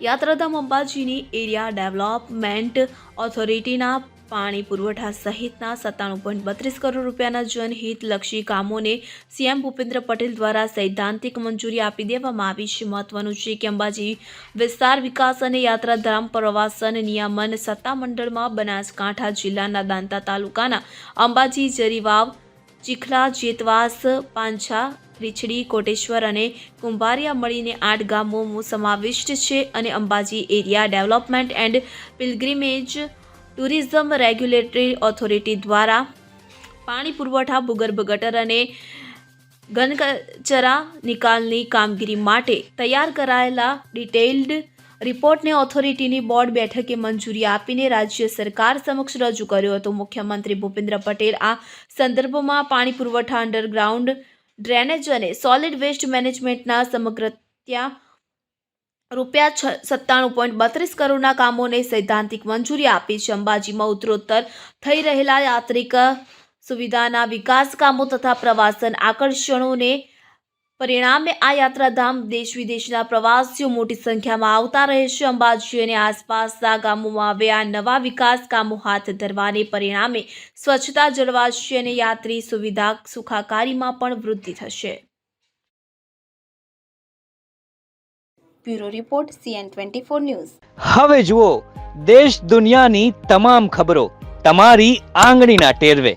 યાત્રાધામ અંબાજીની area development ઓથોરિટીના પાણી પુરવઠા સહિતના સત્તાણું પોઈન્ટ બત્રીસ કરોડ રૂપિયાના જનહિતલક્ષી કામોને સીએમ ભૂપેન્દ્ર પટેલ દ્વારા સૈદ્ધાંતિક મંજૂરી આપી દેવામાં આવી છે. મહત્વનું છે કે અંબાજી વિસ્તાર વિકાસ અને યાત્રાધામ પ્રવાસન નિયામન સત્તામંડળમાં બનાસકાંઠા જિલ્લાના દાંતા તાલુકાના અંબાજી, જરીવાવ, ચીખલા, જેતવાસ, પાંછા રીછડી કોટેશ્વર અને કુંભારિયા મળીને આઠ ગામોમાં સમાવિષ્ટ છે અને Ambaji area development and pilgrimage tourism regulatory authority દ્વારા પાણી પુરવઠા, ભૂગર્ભ ગટર અને ઘનકચરા નિકાલની કામગીરી માટે તૈયાર કરાયેલા ડિટેઇલ્ડ રિપોર્ટને ઓથોરિટીની બોર્ડ બેઠકે મંજૂરી આપીને રાજ્ય સરકાર સમક્ષ રજૂ કર્યો હતો. મુખ્યમંત્રી ભૂપેન્દ્ર પટેલ આ સંદર્ભમાં પાણી પુરવઠા અંડરગ્રાઉન્ડ ડ્રેનેજ અને સોલિડ વેસ્ટ મેનેજમેન્ટના સમગ્ર ત્યાં રૂપિયા છ સત્તાણું પોઈન્ટ બત્રીસ કરોડના કામોને સૈદ્ધાંતિક મંજૂરી આપી છે. અંબાજીમાં ઉત્તરોત્તર થઈ રહેલા યાત્રિક સુવિધાના વિકાસ કામો તથા પ્રવાસન આકર્ષણોને પરિણામે આ યાત્રાધામ દેશ વિદેશના પ્રવાસીઓ મોટી સંખ્યામાં આવતા રહે છે. અંબાજી અને આસપાસના ગામોમાં હવે આ નવા વિકાસ કામો હાથ ધરવાને પરિણામે સ્વચ્છતા જળવાશે અને યાત્રી સુવિધા સુખાકારીમાં પણ વૃદ્ધિ થશે. Bureau report CN twenty four news. હવે જુઓ દેશ દુનિયાની તમામ ખબરો તમારી આંગળીના ટેરવે.